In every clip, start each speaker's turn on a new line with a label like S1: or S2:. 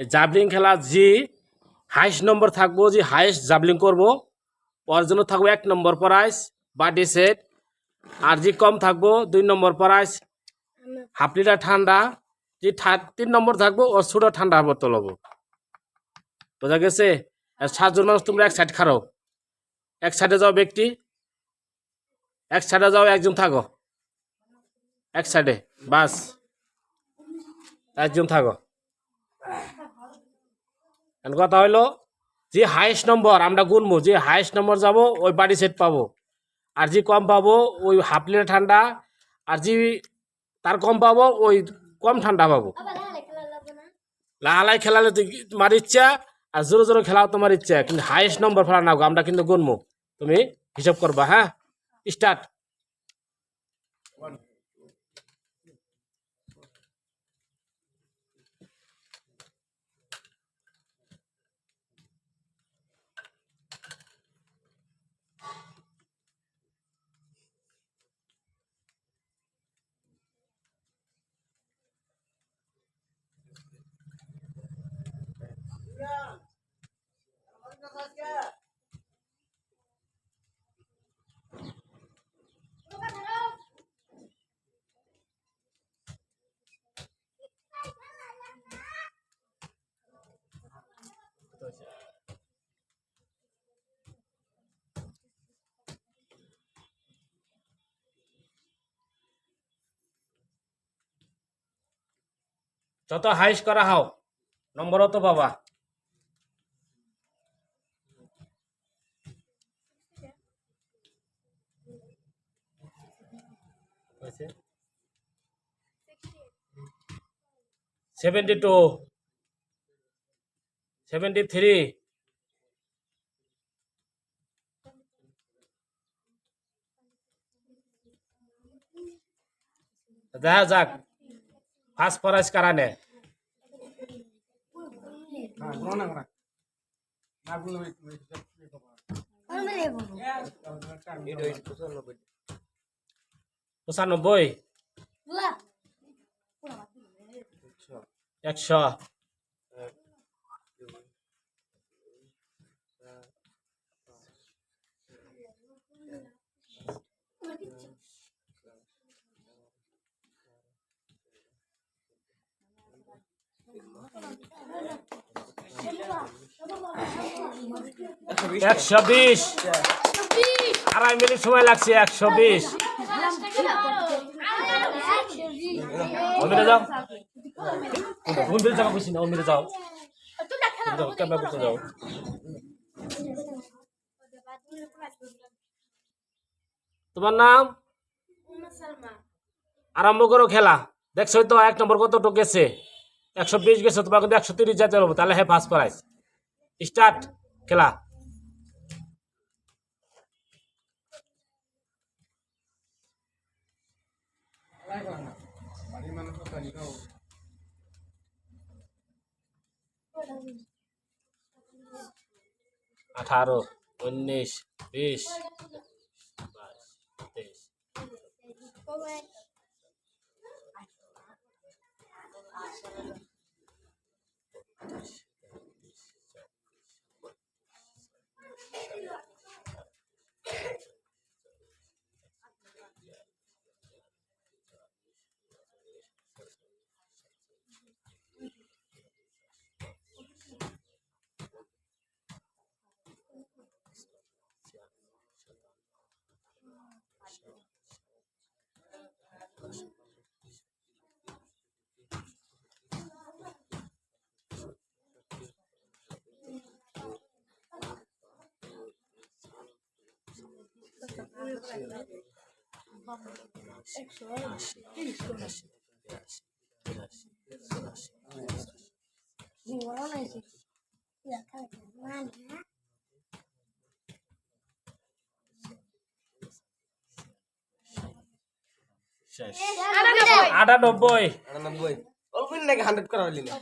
S1: জাভলিং খেলা যে হাইস্ট নম্বর থাকব, যে হাইস্ট জাভলিং করব ওর জন্য থাকব এক নম্বর প্রাইজ বার্থডে সেট আর যে কম থাকব, দুই নম্বর প্রাইজ হাফ লিটার ঠান্ডা, যে তিন নম্বর থাকব ওর ছোট ঠান্ডা হব। বোঝা গেছে? সাতজন মানুষ তোমরা এক সাইড খারো এক সাইডে যাও ব্যক্তি, এক সাইডে যাও একজন থাকো। এক সাইডে বাস। একজন থাকো। এখন কথা হইল যে হাইয়েস্ট নম্বর আমরা গুনবো যে হাইয়েস্ট নম্বর যাব ওই বাড়ি সেট পাবো। আর যে কম পাবো ওই হাফ লিটার ঠান্ডা আর যে তার কম পাবো ওই কম ঠান্ডা পাবো। লাহালাই খেলালে তোমার ইচ্ছা আর জোরে জোরে খেলাও তোমার ইচ্ছা কিন্তু হাইয়েস্ট নম্বর ফেলা না আমরা কিন্তু গুনবো। তুমি হিসাব করবা হ্যাঁ? স্টার্ট যত হাইস্ট করা হাও নম্বরও তো পাবা। সেভেন্টি টু সেভেন্টি থ্রি দেখা যাক ফার্স্ট প্রাইজ কারা নেয়? পঁচানব্বই। একশো একশো বিশ আড়াই মিনিট সময় লাগছে একশো বিশ অমিরে যাও অমিরে যাও বুঝছি না অমিরে যাও যাও ক্যামেরা করতে যাও তোমার নাম? আরম্ভ করো খেলা। দেখছ তো এক নম্বর কতটুকু গেছে? একশো বিশ গেছে তোমার কিন্তু একশো তিরিশ যেতে হবে তাহলে হ্যাঁ ফার্স্ট প্রাইজ স্টার্ট খেলা। আঠারো উনিশ বিশ বাইশ তেইশ। শেষ আটানব্বই
S2: আটানব্বই অল্প দিন নাকি হান্ড্রেড করা হইলি না?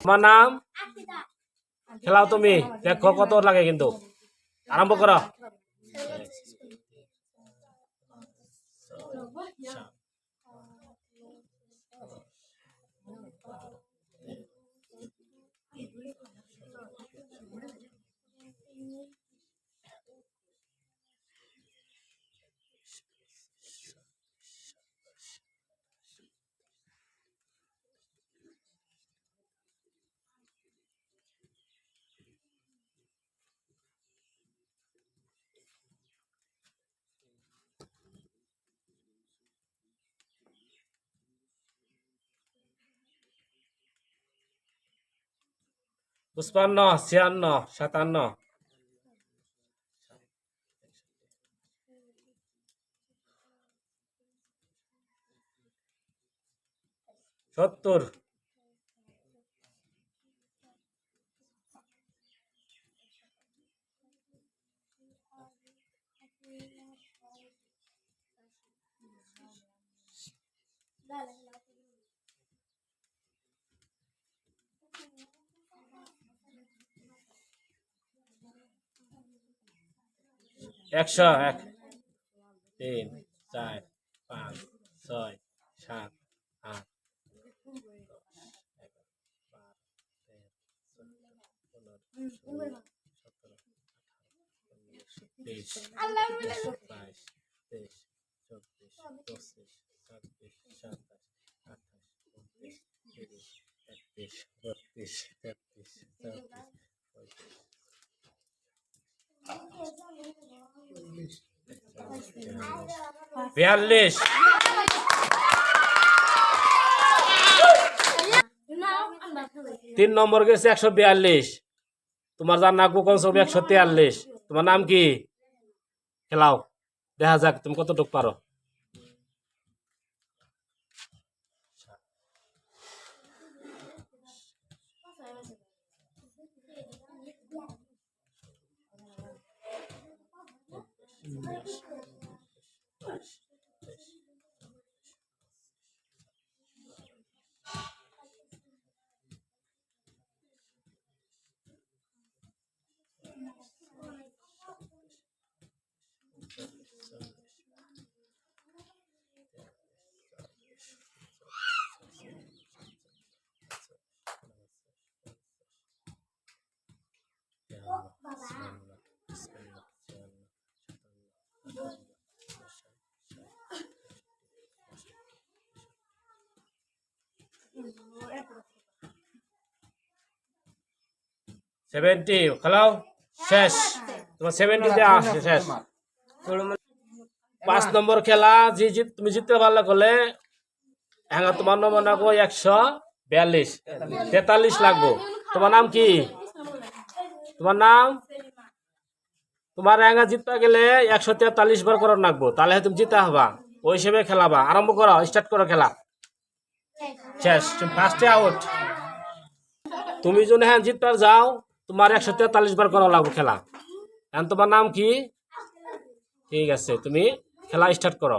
S1: তোমার নাম? খেলাও তুমি। দেখো কত লাগে কিন্তু। আরম্ভ করো। পুষ্পান্ন ছিয়ান্ন সাতান্ন। সত্তর। একশো এক তিন চার পাঁচ ছয় সাত আট তেইশ বাইশ তেইশ চব্বিশ পঁচিশ ছাব্বিশ সাতাশ আঠাশ উনত্রিশ তিরিশ একত্রিশ বত্রিশ তেত্রিশ চৌত্রিশ পঁয়ত্রিশ বিয়াল্লিশ। তিন নম্বর গেছে একশো বিয়াল্লিশ। তোমার যার নাক কোন ছবি একশো তিয়াল্লিশ। তোমার নাম কি? খেলাও। দেখা যাক, তুমি কতটুকু পারো। dois, dois, dois. Yeah. Seventy খেলাও শেষ। তোমার সেভেন্টিতে আসছে শেষ। পাঁচ নম্বর খেলা যে জিত তুমি জিততে পারলে করলে হ্যাঁ তোমার নম্বর রাখব একশো বিয়াল্লিশ। তেতাল্লিশ লাগবো। তোমার নাম কি? তোমার নাম? তোমার র্যাঙ্গা জিততে গেলে একশো তেতাল্লিশ বার করে রাখব। তাহলে তুমি জিতে হবা। ওই হিসেবে খেলাবা। আরম্ভ করো স্টার্ট করো খেলা। শেষ। ফার্স্টে আউট তুমি যদি হ্যাঁ জিতবার যাও তোমার একশো তেতাল্লিশ বার করা লাগবে খেলা। এখন তোমার নাম কি? ঠিক আছে, তুমি খেলা স্টার্ট করো।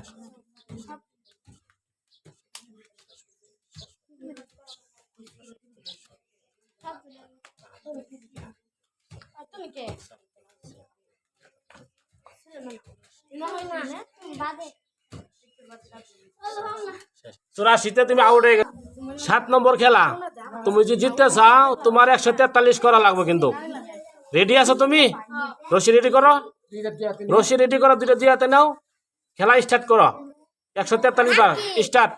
S3: তুমি কে নহয় না হ্যাঁ তুমি বাদে
S1: চুরাশিতে তুমি আউট হয়ে গেছো সাত নম্বর খেলা। তুমি যদি জিততে চাও তোমার একশো তেতাল্লিশ করা লাগবে কিন্তু। রেডি আছো তুমি? রশি রেডি করো। রশি রেডি করো দুটো দিয়ে হাতে নাও। খেলা স্টার্ট করো। একশো তেতাল্লিশ বার। স্টার্ট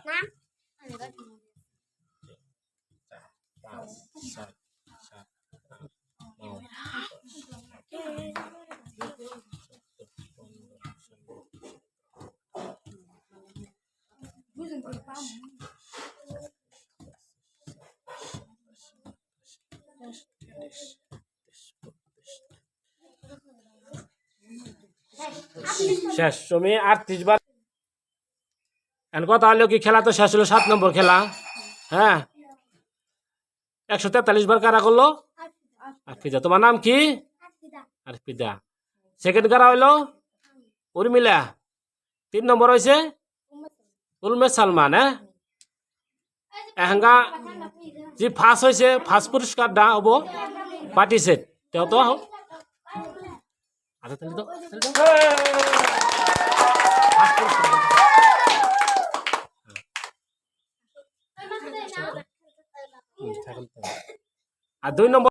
S1: শেষ, তুমি আটত্রিশ বার কথা হলো কি, খেলা তো শেষ হলো, সাত নম্বর খেলা। হ্যাঁ? একশো তেতাল্লিশ বার কারা করল? আরফিদা তোমার নাম কি? আরফিদা সেকেন্ড কারা হইল? উর্মিলা। তিন নম্বর হয়েছে উলমে সালমান হ্যাঁ? এহাঙ্গা যে ফার্স্ট হয়েছে ফার্স্ট পুরস্কারটা হব পার্টি সেট তেও তো হোক তাহলে পুরস্কার তো। আর দুই নম্বর